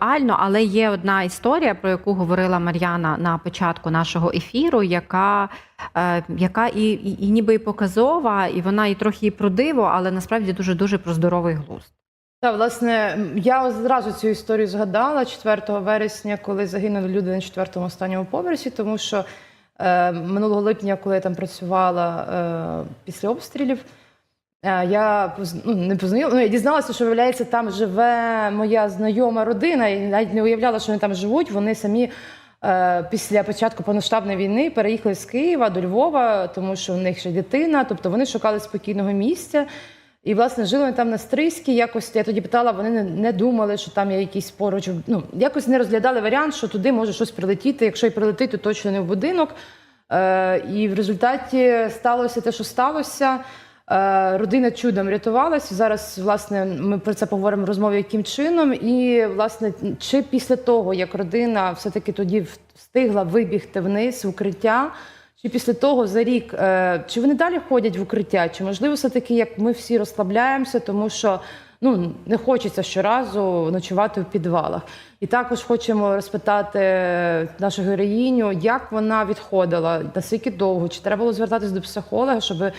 Реально, але є одна історія, про яку говорила Мар'яна на початку нашого ефіру, яка, е, яка і, і, і ніби і показова, і вона і трохи і про диво, але насправді дуже дуже про здоровий глузд. Так, власне, я одразу цю історію згадала 4 вересня, коли загинули люди на четвертому останньому поверсі, тому що е, минулого липня, коли я там працювала е, після обстрілів, я поз- ну, не познайомила, ну, я дізналася, що виявляється, там живе моя знайома родина, і навіть не уявляла, що вони там живуть. Вони самі е, після початку повноштабної війни переїхали з Києва до Львова, тому що в них ще дитина, тобто вони шукали спокійного місця. І, власне, жили вони там на Стрийській. Якось я тоді питала, вони не, не думали, що там є якісь поруч. Ну, якось не розглядали варіант, що туди може щось прилетіти. Якщо й прилетить, то точно не в будинок. Е, і в результаті сталося те, що сталося. Е, родина чудом врятувалась. Зараз, власне, ми про це поговоримо в розмові, яким чином. І, власне, чи після того, як родина все-таки тоді встигла вибігти вниз в укриття, чи після того за рік, е, чи вони далі ходять в укриття, чи можливо все-таки як ми всі розслабляємося, тому що ну не хочеться щоразу ночувати в підвалах. І також хочемо розпитати нашу героїню, як вона відходила, наскільки довго, чи треба було звертатись до психолога, щоб е,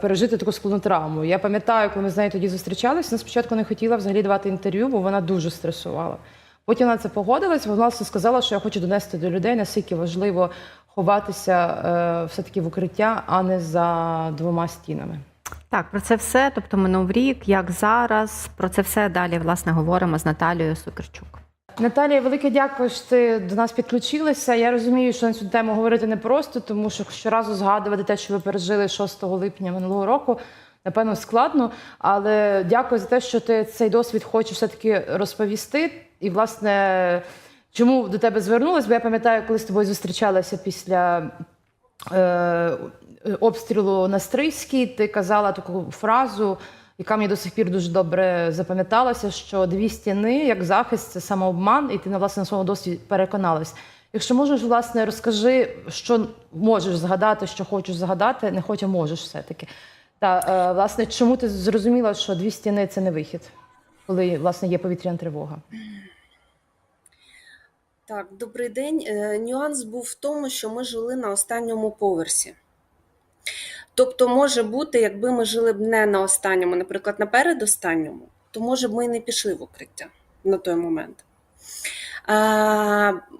пережити таку складну травму. Я пам'ятаю, коли ми з нею тоді зустрічалися, вона спочатку не хотіла взагалі давати інтерв'ю, бо вона дуже стресувала. Потім вона це погодилась, вона сказала, що я хочу донести до людей, наскільки важливо ховатися е, все-таки в укриття, а не за двома стінами. Так, про це все. Тобто минув рік, як зараз. Про це все далі власне говоримо з Наталією Сукерчук. Наталія, велике дякую, що ти до нас підключилася. Я розумію, що на цю тему говорити непросто, тому що щоразу згадувати те, що ви пережили 6 липня минулого року, напевно, складно. Але дякую за те, що ти цей досвід хочеш все-таки розповісти. І, власне, чому до тебе звернулась? Бо я пам'ятаю, коли з тобою зустрічалася після е, обстрілу на Стрийській, ти казала таку фразу, яка мені до сих пір дуже добре запам'яталася, що дві стіни як захист це самообман, і ти на власне на своєму досвіді переконалась. Якщо можеш, власне, розкажи, що можеш згадати, що хочеш згадати, не хочеш, можеш все-таки. Та е, власне, чому ти зрозуміла, що дві стіни це не вихід, коли власне є повітряна тривога? Так, добрий день. Е, Нюанс був в тому, що ми жили на останньому поверсі. Тобто, може бути, якби ми жили б не на останньому, наприклад, на передостанньому, то може б ми і не пішли в укриття на той момент.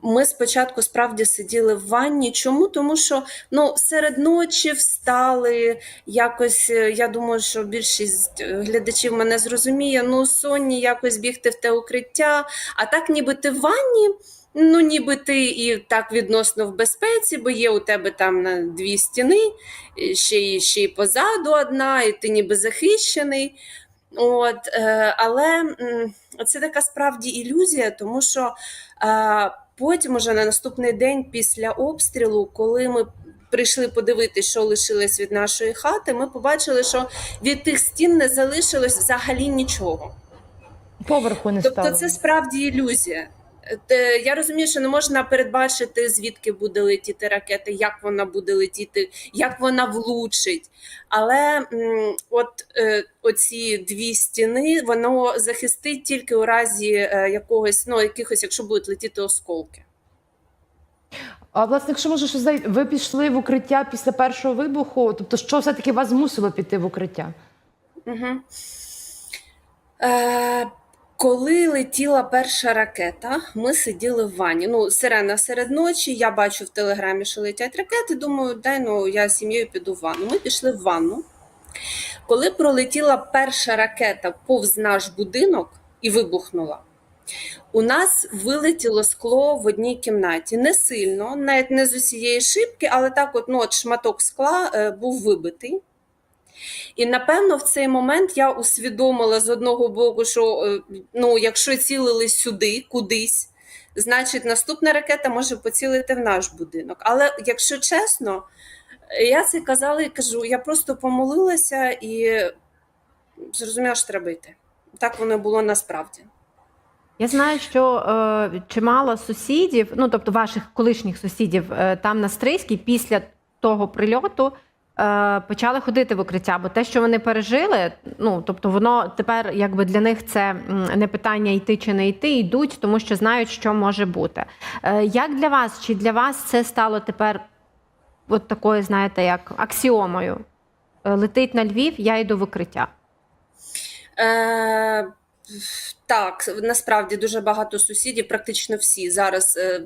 Ми спочатку справді сиділи в ванні. Чому? Тому що ну, серед ночі встали. Якось е, я думаю, що більшість е, глядачів мене зрозуміє. Ну, сонні якось бігти в те укриття, а так, ніби ти в ванні. Ну, ніби ти і так відносно в безпеці, бо є у тебе там на дві стіни, ще й, ще й позаду одна, і ти ніби захищений. От, е, але це така справді ілюзія, тому що е, потім, уже на наступний день після обстрілу, коли ми прийшли подивитися, що лишилось від нашої хати, ми побачили, що від тих стін не залишилось взагалі нічого. Поверху не стало. Тобто, це справді ілюзія. Те- Я розумію, що не можна передбачити, звідки буде летіти ракета, як вона буде летіти, як вона влучить. Але от е, оці дві стіни воно захистить тільки у разі е, якогось, ну якихось, якщо будуть летіти осколки. А власне, якщо можеш, ви пішли в укриття після першого вибуху, тобто що все-таки вас змусило піти в укриття? Угу. Е, коли летіла перша ракета, ми сиділи в ванні. Ну, сирена серед ночі. Я бачу в телеграмі, що летять ракети. Думаю, дай ну я з сім'єю піду в ванну. Ми пішли в ванну. Коли пролетіла перша ракета повз наш будинок і вибухнула, у нас вилетіло скло в одній кімнаті. Не сильно, навіть не з усієї шибки, але так, от, ну, от шматок скла е, був вибитий. І напевно в цей момент я усвідомила з одного боку, що е, ну, якщо цілили сюди, кудись, значить наступна ракета може поцілити в наш будинок. Але якщо чесно, я це казала і кажу: я просто помолилася і зрозуміла, що треба йти. Так воно було насправді. Я знаю, що е, чимало сусідів, ну тобто ваших колишніх сусідів, е, там на Стрийській, після того прильоту почали ходити в укриття, бо те, що вони пережили, ну тобто воно тепер якби для них це не питання йти чи не йти, йдуть, тому що знають, що може бути. Е, Як для вас, чи для вас це стало тепер от такою, знаєте, як аксіомою? Е, Летить на Львів, я йду в укриття. Е, так, насправді дуже багато сусідів, практично всі зараз е,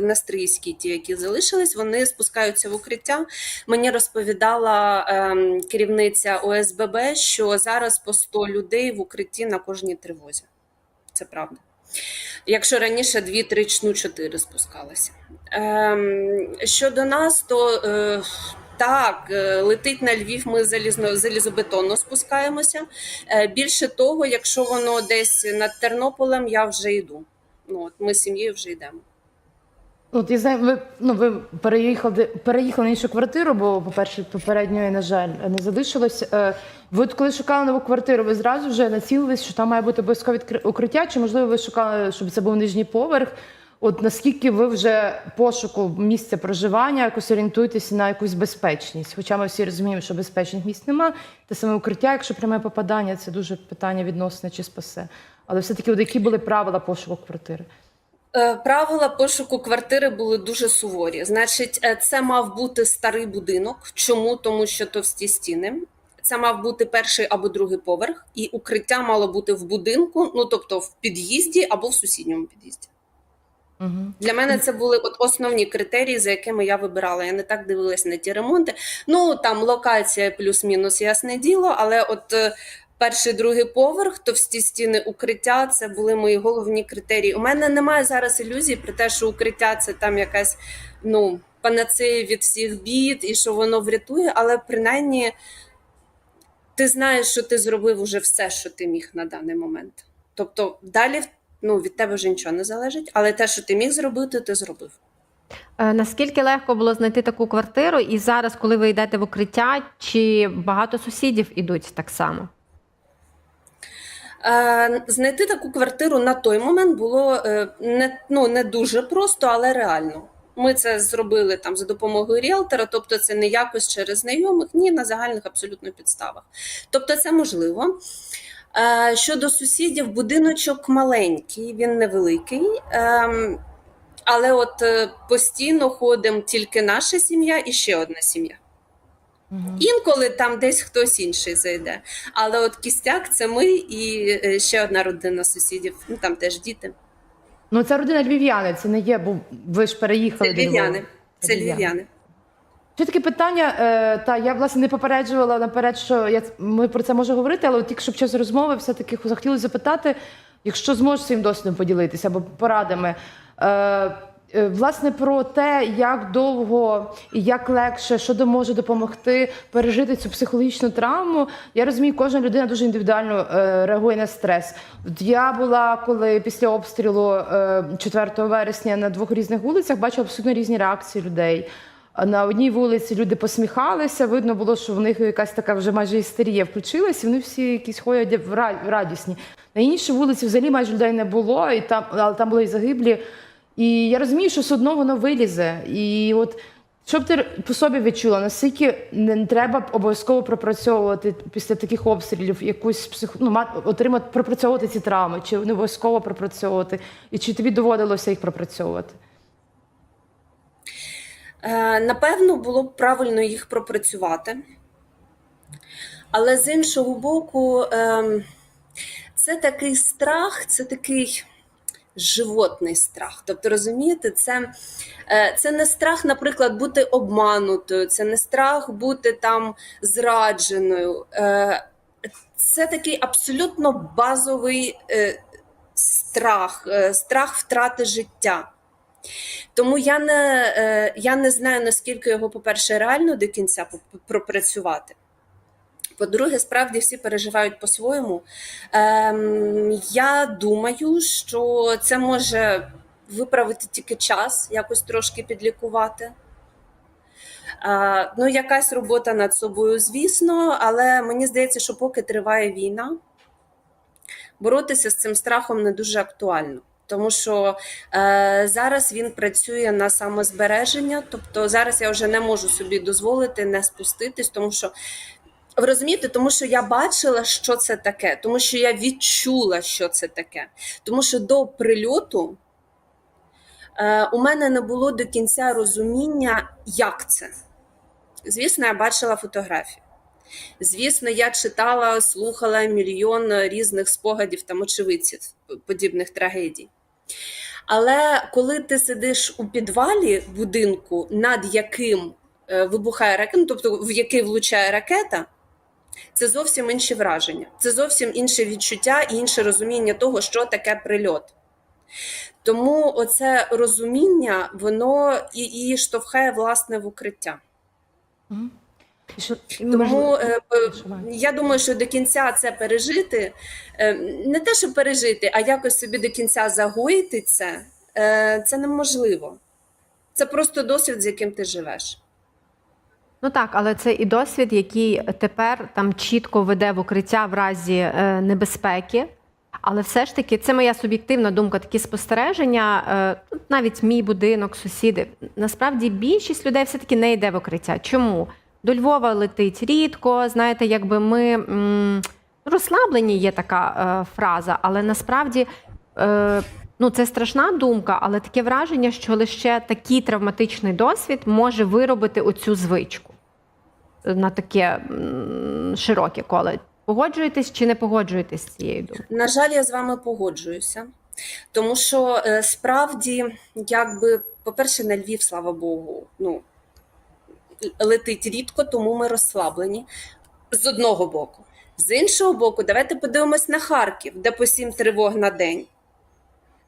настрийські, ті, які залишились, вони спускаються в укриття. Мені розповідала е, керівниця ОСББ, що зараз по 100 людей в укритті на кожній тривозі. Це правда. Якщо раніше 2, 3, ну 4 спускалися. Ем, щодо нас, то е, так, е, летить на Львів, ми залізно, залізобетонно спускаємося. Е, Більше того, якщо воно десь над Тернополем, я вже йду. Ну, от ми з сім'єю вже йдемо. От я знаю, ви ну ви переїхали переїхали на іншу квартиру, бо по-перше, попередньої, на жаль, не залишилось. Е, Ви коли шукали нову квартиру, ви зразу вже націлились, що там має бути обов'язкове укриття, чи можливо ви шукали, щоб це був нижній поверх? От наскільки ви вже пошуку місця проживання якось орієнтуєтеся на якусь безпечність? Хоча ми всі розуміємо, що безпечних місць нема, те саме укриття, якщо пряме попадання, це дуже питання відносне чи спасе. Але все-таки, які були правила пошуку квартири? Е, Правила пошуку квартири були дуже суворі. Значить, е, це мав бути старий будинок. Чому? Тому що товсті стіни. Це мав бути перший або другий поверх, і укриття мало бути в будинку, ну тобто в під'їзді або в сусідньому під'їзді. Для мене це були от основні критерії, за якими я вибирала. Я не так дивилась на ті ремонти. Ну там локація плюс-мінус, ясне діло, але от. е, Перший, другий поверх, товсті стіни укриття це були мої головні критерії. У мене немає зараз ілюзій про те, що укриття це там якась ну панацея від всіх бід і що воно врятує, але принаймні ти знаєш, що ти зробив уже все, що ти міг на даний момент. Тобто далі ну, від тебе вже нічого не залежить, але те, що ти міг зробити, ти зробив. Е, Наскільки легко було знайти таку квартиру, і зараз, коли ви йдете в укриття, чи багато сусідів ідуть так само? Е, Знайти таку квартиру на той момент було е, не, ну, не дуже просто, але реально. Ми це зробили там за допомогою ріелтора, тобто це не якось через знайомих, ні, на загальних абсолютно підставах. Тобто це можливо. Е, Щодо сусідів, будиночок маленький, він невеликий. Ем, Але от е, постійно ходимо тільки наша сім'я і ще одна сім'я. Угу. Інколи там десь хтось інший зайде. Але от кістяк це ми і е, ще одна родина сусідів. Ну там теж діти. Ну, це родина львів'яни, це не є, бо ви ж переїхали Це львів'яни. Це львів'яни. Ще таке питання. Е, та я власне не попереджувала наперед, що я ми про це можемо говорити, але от тільки щоб час розмови, все таки захотілося запитати, якщо зможеш своїм досвідом поділитися або порадами. Е, е, Власне, про те, як довго і як легше, що може допомогти пережити цю психологічну травму. Я розумію, кожна людина дуже індивідуально е, реагує на стрес. Я була коли після обстрілу е, 4 вересня на двох різних вулицях, бачила абсолютно різні реакції людей. На одній вулиці люди посміхалися, видно було, що в них якась така вже майже істерія включилась, і вони всі якісь ходять радісні. На іншій вулиці взагалі майже людей не було, і там, але там були і загиблі. І я розумію, що все одно воно вилізе. І от що б ти по собі відчула, наскільки не треба обов'язково пропрацьовувати після таких обстрілів якусь псих... ну, мати- отримати пропрацьовувати ці травми, чи не обов'язково пропрацьовувати, і чи тобі доводилося їх пропрацьовувати? Е, Напевно, було б правильно їх пропрацювати. Але з іншого боку, ем, це такий страх, це такий животний страх. Тобто, розумієте, це, е, це не страх, наприклад, бути обманутою, це не страх бути там зрадженою. Е, Це такий абсолютно базовий страх, страх втрати життя. Тому я не, е, я не знаю, наскільки його, по-перше, реально до кінця пропрацювати. По-друге, справді всі переживають по-своєму. Ем, я думаю, що це може виправити тільки час, якось трошки підлікувати. Е, ну, якась робота над собою, звісно, але мені здається, що поки триває війна, боротися з цим страхом не дуже актуально. Тому що е, зараз він працює на самозбереження. Тобто зараз я вже не можу собі дозволити не спуститись, тому що ви розумієте, тому що я бачила, що це таке, тому що я відчула, що це таке. Тому що до прильоту е, у мене не було до кінця розуміння, як це. Звісно, я бачила фотографії. Звісно, я читала, слухала мільйон різних спогадів там очевидців подібних трагедій. Але коли ти сидиш у підвалі будинку, над яким е, вибухає ракета, ну, тобто в який влучає ракета, це зовсім інші враження, це зовсім інше відчуття і інше розуміння того, що таке прильот. Тому оце розуміння, воно і, і штовхає власне в укриття. Тому е, я думаю, що до кінця це пережити, е, не те, що пережити, а якось собі до кінця загоїти це, е, це неможливо. Це просто досвід, з яким ти живеш. Ну так, але це і досвід, який тепер там чітко веде в укриття в разі е, небезпеки. Але все ж таки, це моя суб'єктивна думка, такі спостереження. Е, навіть мій будинок, сусіди. Насправді більшість людей все-таки не йде в укриття. Чому? До Львова летить рідко. Знаєте, якби ми м, розслаблені, є така е, фраза, але насправді. Е, Ну, це страшна думка, але таке враження, що лише такий травматичний досвід може виробити оцю звичку на таке широке коло. Погоджуєтесь чи не погоджуєтесь з цією думкою? На жаль, я з вами погоджуюся, тому що е, справді, якби, по-перше, на Львів, слава Богу, ну, летить рідко, тому ми розслаблені з одного боку. З іншого боку, давайте подивимось на Харків, де по сім тривог на день.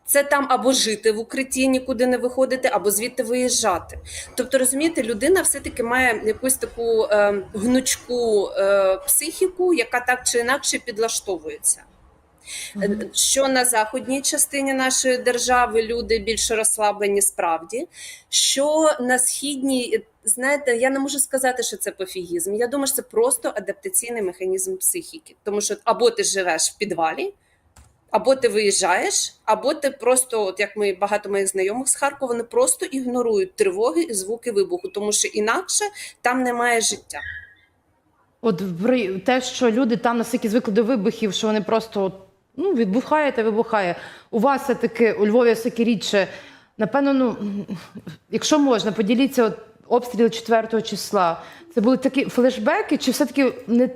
Це там або жити в укритті, нікуди не виходити, або звідти виїжджати. Тобто, розумієте, людина все-таки має якусь таку е, гнучку е, психіку, яка так чи інакше підлаштовується. Мгм. Що на західній частині нашої держави люди більш розслаблені справді, що на східній, знаєте, я не можу сказати, що це пофігізм. Я думаю, що це просто адаптаційний механізм психіки. Тому що або ти живеш в підвалі, або ти виїжджаєш, або ти просто, от як ми багато моїх знайомих з Харкова, вони просто ігнорують тривоги і звуки вибуху, тому що інакше там немає життя. От при- те, що люди там настільки звикли до вибухів, що вони просто ну, відбухає та вибухає. У вас все-таки у Львові все-таки рідше. Напевно, ну якщо можна, поділіться от, обстріли 4 числа. Це були такі флешбеки, чи все-таки не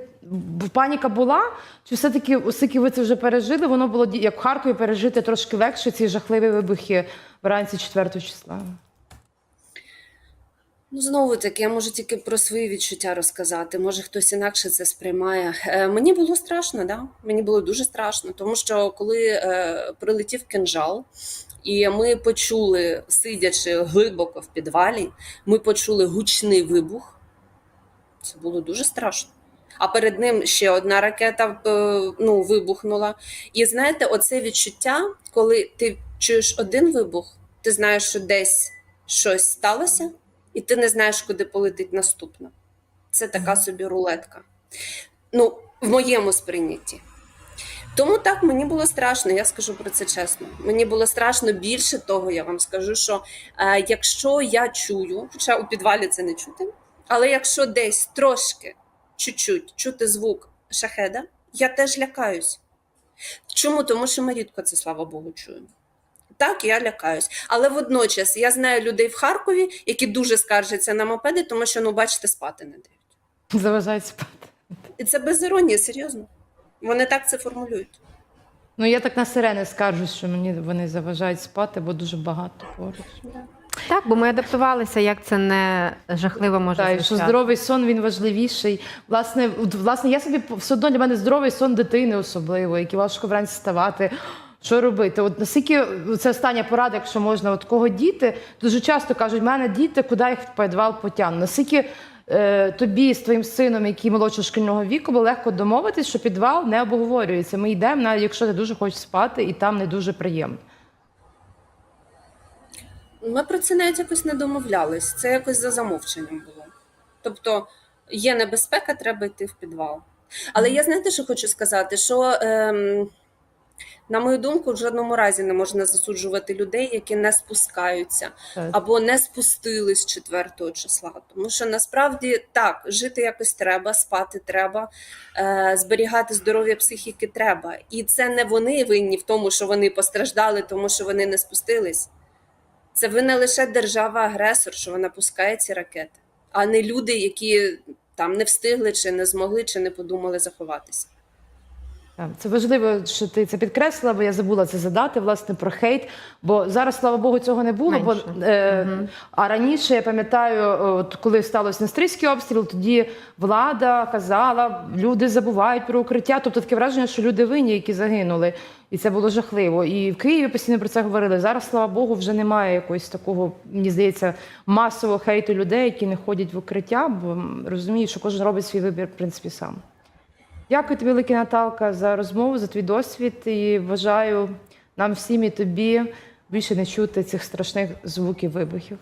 паніка була? Чи все-таки, оскільки ви це вже пережили, воно було як в Харкові пережити трошки легше ці жахливі вибухи вранці 4 числа? Ну, знову таки, я можу тільки про свої відчуття розказати. Може, хтось інакше це сприймає. Е, мені було страшно, да? Мені було дуже страшно, тому що коли е, прилетів кинжал, і ми почули, сидячи глибоко в підвалі, ми почули гучний вибух. Це було дуже страшно. А перед ним ще одна ракета е, ну, вибухнула. І знаєте, оце відчуття, коли ти чуєш один вибух, ти знаєш, що десь щось сталося, і ти не знаєш, куди полетить наступна. Це така собі рулетка. Ну, в моєму сприйнятті. Тому так мені було страшно, я скажу про це чесно. Мені було страшно більше того, я вам скажу, що е, якщо я чую, хоча у підвалі це не чути, але якщо десь трошки, чуть-чуть чути звук шахеда, я теж лякаюсь. Чому? Тому що ми рідко це, слава Богу, чуємо. Так, я лякаюсь. Але водночас я знаю людей в Харкові, які дуже скаржаться на мопеди, тому що, ну, бачите, спати не дають. Заважають спати. І це без іронії, серйозно. Вони так це формулюють. Ну я так на сирени скаржусь, що мені вони заважають спати, бо дуже багато поруч. Так, бо ми адаптувалися, як це не жахливо може Так, що здоровий сон він важливіший. Власне, власне, я собі все одно для мене здоровий сон дитини особливо, який важко вранці вставати. Що робити? От наскільки це остання порада, якщо можна, от кого діти дуже часто кажуть, в мене діти, куди їх в підвал потягну. Наскільки е, тобі з твоїм сином, який молодшого шкільного віку, було легко домовитись, що підвал не обговорюється. Ми йдемо, навіть якщо ти дуже хочеш спати, і там не дуже приємно. Ми про це навіть якось не домовлялись. Це якось за замовченням було. Тобто є небезпека, треба йти в підвал. Але я знаєте, що хочу сказати, що ем, На мою думку, в жодному разі не можна засуджувати людей, які не спускаються або не спустились 4 числа. Тому що насправді так, жити якось треба, спати треба, е, зберігати здоров'я психіки треба. І це не вони винні в тому, що вони постраждали, тому що вони не спустились. Це винна лише держава-агресор, що вона пускає ці ракети, а не люди, які там не встигли, чи не змогли, чи не подумали заховатися. Так, Це важливо, що ти це підкреслила, бо я забула це задати власне про хейт. Бо зараз, слава Богу, цього не було. Менше. Бо, е, Мгм. А раніше я пам'ятаю, от коли сталося Настрийський обстріл, тоді влада казала, люди забувають про укриття. Тобто таке враження, що люди винні, які загинули, і це було жахливо. І в Києві постійно про це говорили. Зараз, слава Богу, вже немає якогось такого, мені здається, масового хейту людей, які не ходять в укриття, бо розуміють, що кожен робить свій вибір, в принципі, сам. Дякую тобі, велике Наталка, за розмову, за твій досвід. І бажаю нам всім і тобі більше не чути цих страшних звуків вибухів.